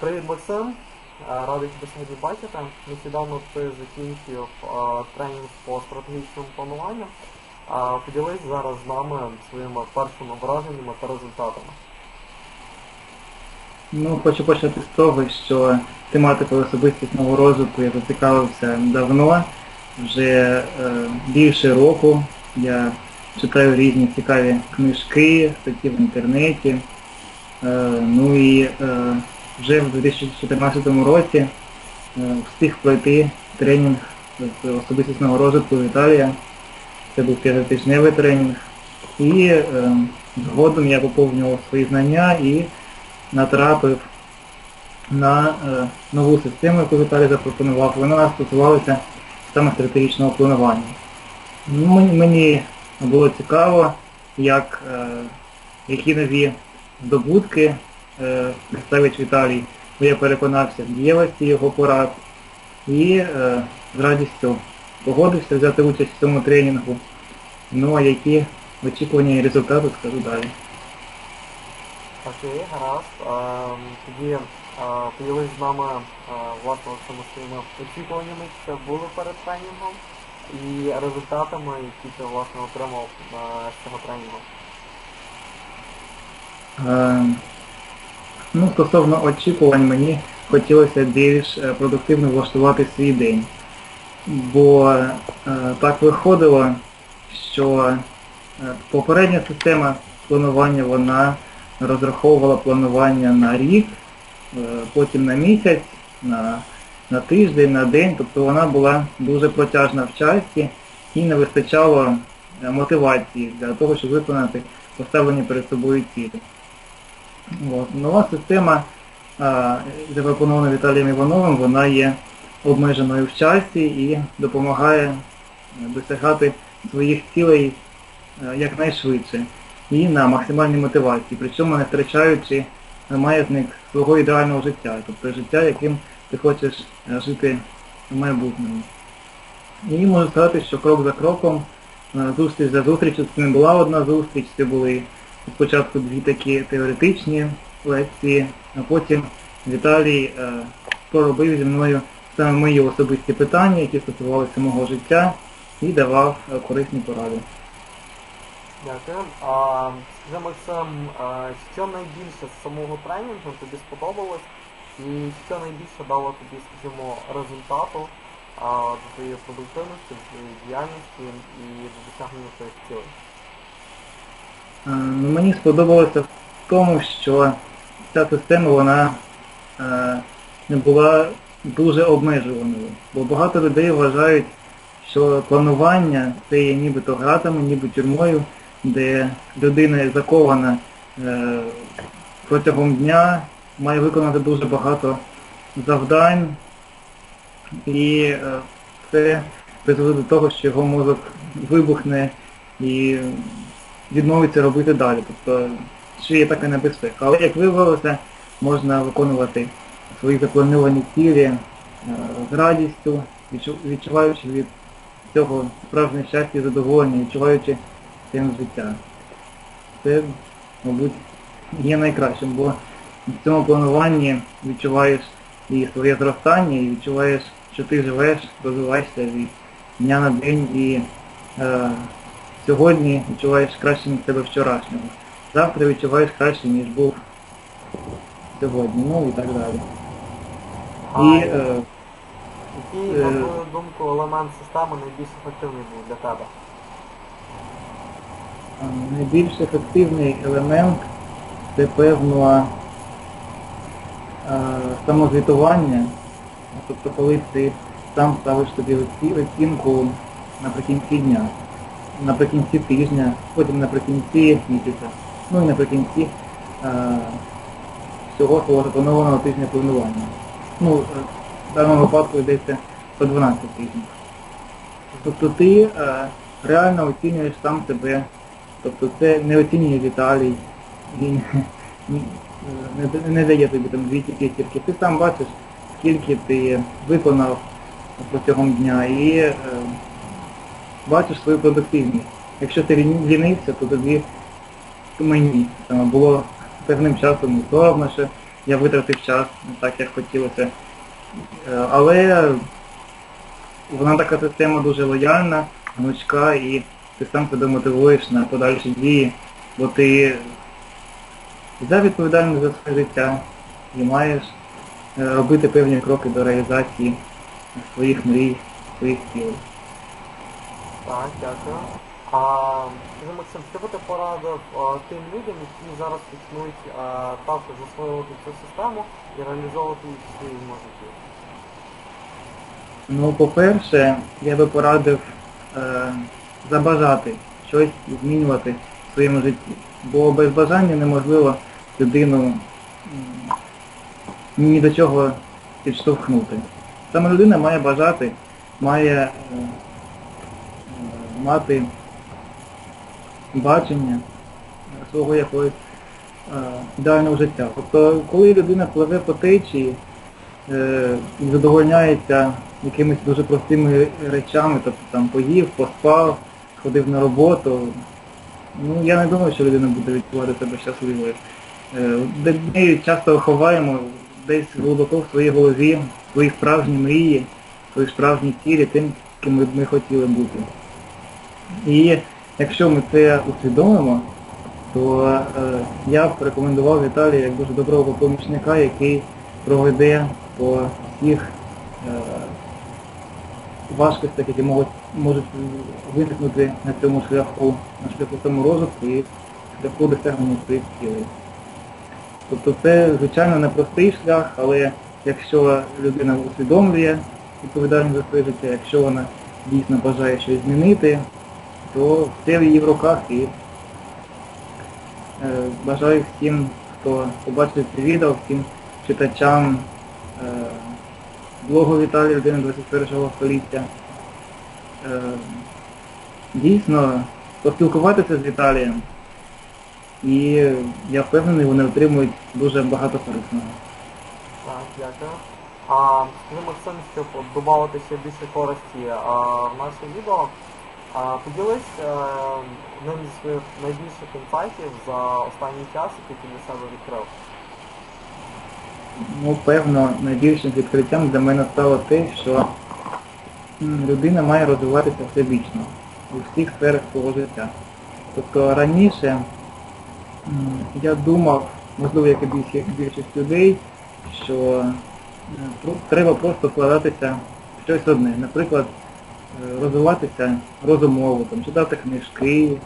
Привіт, Максим. Радий тебе сьогодні бачити. Нещодавно ти закінчив тренінг по стратегічному плануванню. Поділись зараз з нами своїми першими враженнями та результатами. Ну, хочу почати з того, що тематикою особистісного розвитку я зацікавився давно, вже е, більше року. Я читаю різні цікаві книжки, статті в інтернеті. Е, ну і е, вже в 2014 році е, встиг пройти тренінг з особистісного розвитку в Італії. Це був п'ятитижневий тренінг. І е, згодом я поповнював свої знання і натрапив на е, нову систему, яку Віталій запропонував. Вона стосувалася саме стратегічного планування. Ну, Мені, було цікаво, як, які нові здобутки представить Віталій, бо я переконався в дієвості його порад і е, з радістю погодився взяти участь в цьому тренінгу. Ну а які очікування і результати скажу далі. Окей, гаразд. Ем, Тоді е, поділись з нами е, власне своїми очікуваннями, що були перед тренінгом, і результатами, які ти власне отримав е, з цього тренінгу. Ну, стосовно очікувань, мені хотілося більш е, продуктивно влаштувати свій день. Бо е, так виходило, що е, попередня система планування, вона розраховувала планування на рік, е, потім на місяць, на, на тиждень, на день, тобто вона була дуже протяжна в часі і не вистачало е, мотивації для того, щоб виконати поставлені перед собою цілі. От. Нова система, запропонована Віталієм Івановим, вона є обмеженою в часі і допомагає е, досягати своїх цілей е, якнайшвидше і на максимальній мотивації, причому не втрачаючи маятник свого ідеального життя, тобто життя, яким ти хочеш е, жити в майбутньому. І можу сказати, що крок за кроком, зустріч за зустрічю, це не була одна зустріч, це були спочатку дві такі теоретичні лекції, а потім Віталій е, проробив зі мною саме мої особисті питання, які стосувалися мого життя, і давав е, корисні поради. Дякую. А, скажи, Максим, а, що найбільше з самого тренінгу тобі сподобалось, і що найбільше дало тобі, скажімо, результату а, до твоєї продуктивності, до твоєї діяльності і до досягнення твоїх цілей? Е, ну, Мені сподобалося в тому, що ця система вона е, не була дуже обмежуваною. Бо багато людей вважають, що планування це є нібито гратами, ніби тюрмою, де людина закована е, протягом дня, має виконати дуже багато завдань, і це призведе до того, що його мозок вибухне і відмовиться робити далі. Тобто ще є така небезпека. Але як виявилося, можна виконувати свої заплановані цілі е, з радістю, відчуваючи від цього справжнє щастя і задоволення, відчуваючи сенс життя. Це, мабуть, є найкращим, бо в цьому плануванні відчуваєш і своє зростання, і відчуваєш, що ти живеш, розвиваєшся від дня на день і е, сьогодні відчуваєш краще, ніж себе вчорашнього. Завтра відчуваєш краще, ніж був сьогодні, ну і так далі. І е, Який, Е. на твою думку, елемент системи найбільш ефективний був для тебе? е, найбільш ефективний елемент це певно е, самозвітування. Тобто коли ти сам ставиш собі оцінку наприкінці дня, наприкінці тижня, потім наприкінці місяця, ну і наприкінці е, всього свого запланованого тижня планування. Ну, е, в даному випадку йдеться по 12 тижнів. Тобто ти е, реально оцінюєш сам себе, тобто це не оцінює Віталій, він не, дає тобі там дві п'ятірки. Ти сам бачиш, скільки ти виконав протягом дня і бачиш свою продуктивність. Якщо ти лі- лінився, то тобі мені саме було певним часом соромно, що я витратив час так, як хотілося. Е, Але вона така система дуже лояльна, гнучка і ти сам себе мотивуєш на подальші дії, бо ти взяв відповідальність за своє життя і маєш е, робити певні кроки до реалізації своїх мрій, своїх цілей. Так, дякую. А, скажи, Максим, що би ти порадив а, тим людям, які зараз почнуть а, також засвоювати цю систему і реалізовувати її в своєму житті? Ну, по-перше, я би порадив е, забажати щось змінювати в своєму житті. Бо без бажання неможливо людину ні до чого підштовхнути. Саме людина має бажати, має е, мати бачення свого якогось е, ідеального життя. Тобто, коли людина пливе по течії, е, і задовольняється якимись дуже простими речами, тобто там поїв, поспав, ходив на роботу. Ну я не думаю, що людина буде відчувати себе щасливою. Е, Ми часто ховаємо десь глибоко в своїй голові свої справжні мрії, свої справжні цілі, тим, ким ми хотіли бути. І якщо ми це усвідомимо, то е, я б рекомендував Віталія як дуже доброго помічника, який проведе по всіх е, важкостях, які можуть, можуть виникнути на цьому шляху, на шляху саморозвитку і шляху досягнення своїх цілей. Тобто це, звичайно, непростий шлях, але якщо людина усвідомлює відповідальність за своє життя, якщо вона дійсно бажає щось змінити, то все в її в руках і е, бажаю всім, хто побачив це відео, всім читачам е, блогу Віталія людини 21 століття. Е, дійсно, поспілкуватися з Віталієм. І я впевнений, вони отримують дуже багато корисного. Так, дякую. А, скажи, Максим, щоб от ще більше користі а, в наше відео, поділись е, одним зі своїх найбільших інсайтів за останній час, який ти для себе відкрив. Ну, певно, найбільшим відкриттям для мене стало те, що людина має розвиватися всебічно у всіх сферах свого життя. Тобто раніше я думав, можливо, як і більшість, людей, що е, треба просто вкладатися в щось одне. Наприклад, розвиватися розумово, там, читати книжки,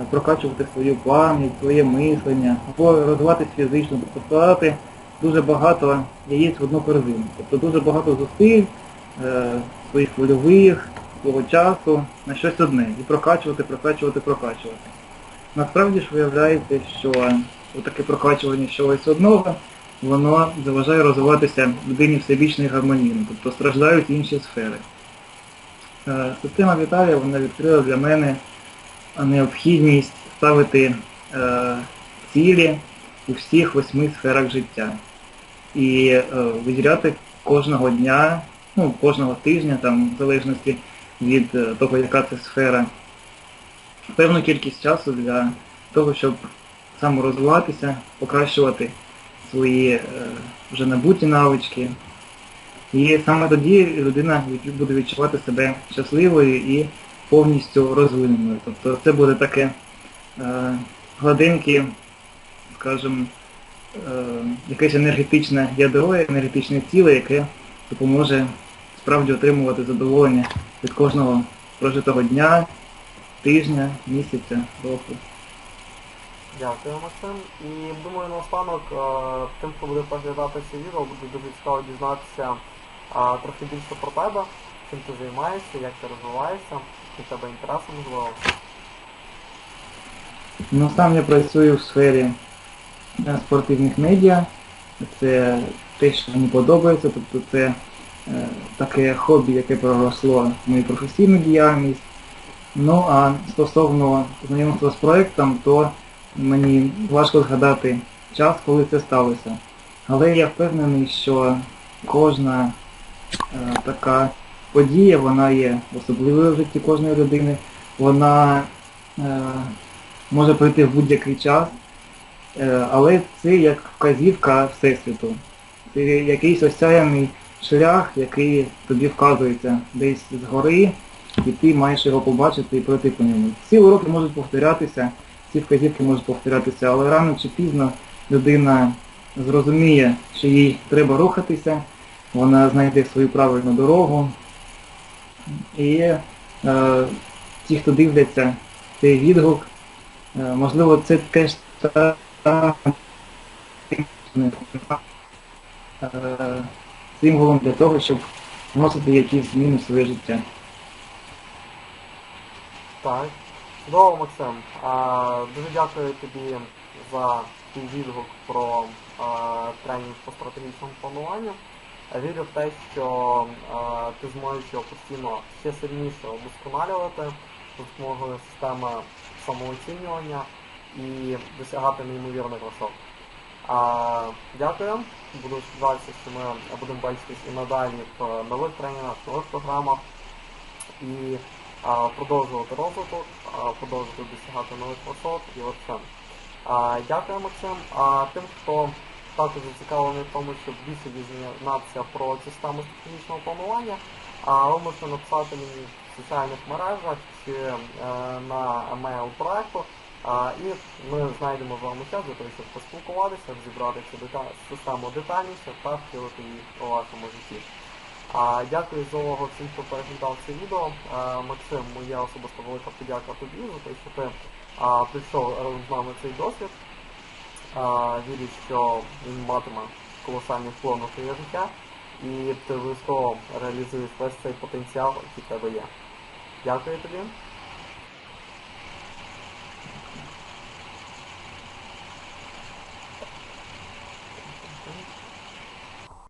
е, прокачувати свою пам'ять, своє мислення, або розвиватися фізично, тобто вкладати дуже багато яєць в одну корзину. Тобто дуже багато зусиль, е, своїх вольових, свого часу на щось одне. І прокачувати, прокачувати, прокачувати. Насправді ж виявляється, що таке прокачування чогось одного, воно заважає розвиватися людині всебічно і гармонійно, тобто страждають інші сфери. Е, Система Віталія вона відкрила для мене необхідність ставити е, цілі у всіх восьми сферах життя. І е, виділяти кожного дня, ну, кожного тижня, там, в залежності від е, того, яка це сфера, певну кількість часу для того, щоб саморозвиватися, покращувати свої е, вже набуті навички. І саме тоді людина буде відчувати себе щасливою і повністю розвиненою. Тобто це буде таке е, гладеньке, скажімо, е, якесь енергетичне ядро, енергетичне тіло, яке допоможе справді отримувати задоволення від кожного прожитого дня, тижня, місяця, року. Дякую, Максим. І думаю, наостанок е, тим, хто буде переглядати це відео, буде дуже цікаво дізнатися е, трохи більше про тебе, чим ти займаєшся, як ти розвиваєшся, які тебе інтереси можливо. Ну, сам я працюю в сфері е, спортивних медіа. Це те, що мені подобається, тобто це е, таке хобі, яке проросло в мою професійну діяльність. Ну а стосовно знайомства з проектом, то мені важко згадати час, коли це сталося. Але я впевнений, що кожна така подія, вона є особливою в житті кожної людини. Вона е, може прийти в будь-який час. Е, Але це як вказівка Всесвіту. Це якийсь осяяний шлях, який тобі вказується десь згори, і ти маєш його побачити і пройти по ньому. Ці уроки можуть повторятися, ці вказівки можуть повторятися, але рано чи пізно людина зрозуміє, що їй треба рухатися, вона знайде свою правильну дорогу. І е, ті, хто дивляться цей відгук, е, можливо, це теж та е, символом для того, щоб вносити якісь зміни в своє життя. Так. Чудово, Максим. Дуже дякую тобі за твій відгук про а, тренінг по стратегічному плануванню. Вірю в те, що а, ти зможеш його постійно ще сильніше удосконалювати за допомогою системи самооцінювання і досягати неймовірних висот. А, дякую. Буду сподіватися, що ми будемо бачитись і надалі в нових тренінгах, нових програмах і а, продовжувати розвиток, а, продовжувати досягати нових висот і от. А, дякую, Максим. А тим, хто також зацікавлений в тому, щоб більше дізнатися про систему стратегічного планування, а ви можете написати мені в соціальних мережах чи е, на емейл проекту. А, і ми знайдемо з вами час для того, щоб поспілкуватися, розібрати цю дета- систему детальніше та втілити її у вашому житті. А, дякую за увагу всім, хто переглядав це відео. А, Максим, моя особисто велика подяка тобі за те, що ти а, прийшов разом з нами цей досвід. Вірю, що він матиме колосальний вплив на своє життя і ти обов'язково реалізуєш весь цей потенціал, який в тебе є. Дякую тобі.